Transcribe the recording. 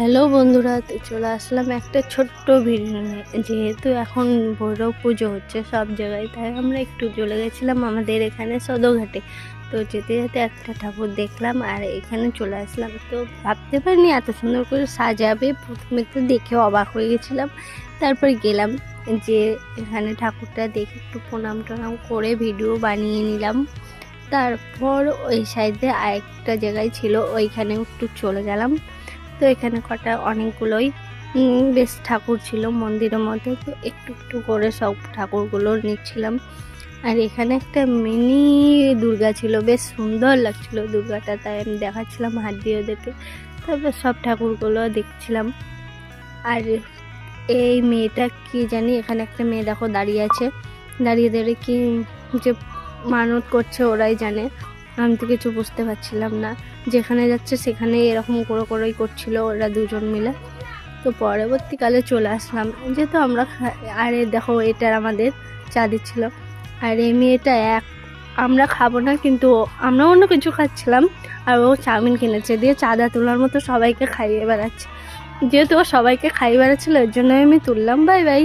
Hello বন্ধুরা, তো চলে আসলাম একটা ছোট্ট ভিডিও নিয়ে। যেহেতু এখন ভৈরব পুজো হচ্ছে সব জায়গায়, তাই আমরা একটু চলে গেছিলাম আমাদের এখানে সদরঘাটে। তো যেতে যেতে একটা ঠাকুর দেখলাম আর এখানে চলে আসলাম। তো ভাবতে পারিনি এত সুন্দর করে সাজাবে, প্রথমে তো দেখে অবাক হয়ে গেছিলাম। তারপর গেলাম যে এখানে ঠাকুরটা দেখে একটু প্রণাম টনাম করে ভিডিও বানিয়ে নিলাম। তারপর ওই সাইডে আরেকটা জায়গায় ছিল ওইখানে একটু চলে গেলাম। তো এখানে কটা অনেকগুলোই বেশ ঠাকুর ছিল মন্দিরের মধ্যে, তো একটু একটু করে সব ঠাকুরগুলো নিচ্ছিলাম। আর এখানে একটা মিনি দুর্গা ছিল, বেশ সুন্দর লাগছিল দুর্গাটা, তাই আমি দেখাচ্ছিলাম হাত দিয়ে ওদেরকে তারপর সব ঠাকুরগুলো দেখছিলাম। আর এই মেয়েটা কি জানি, এখানে একটা মেয়ে দেখো দাঁড়িয়ে আছে। দাঁড়িয়ে দাঁড়িয়ে কি যে মানত করছে ওরাই জানে। আমি তো কিছু বুঝতে পারছিলাম না। যেখানে যাচ্ছে সেখানে এরকম করে করেই করছিল ওরা দুজন মিলে। তো পরবর্তীকালে চলে আসলাম। যেহেতু আমরা আরে দেখো এটার আমাদের চা দিচ্ছিল আর এই মেয়েটা এক। আমরা খাব না, কিন্তু আমরা অন্য কিছু খাচ্ছিলাম। আর ও চাউমিন কিনেছে। দিয়ে চাঁদা তোলার মতো সবাইকে খাইয়ে বেড়াচ্ছে। যেহেতু ও সবাইকে খাইয়ে বেড়াচ্ছিল, এর জন্য আমি তুললাম। Bye bye.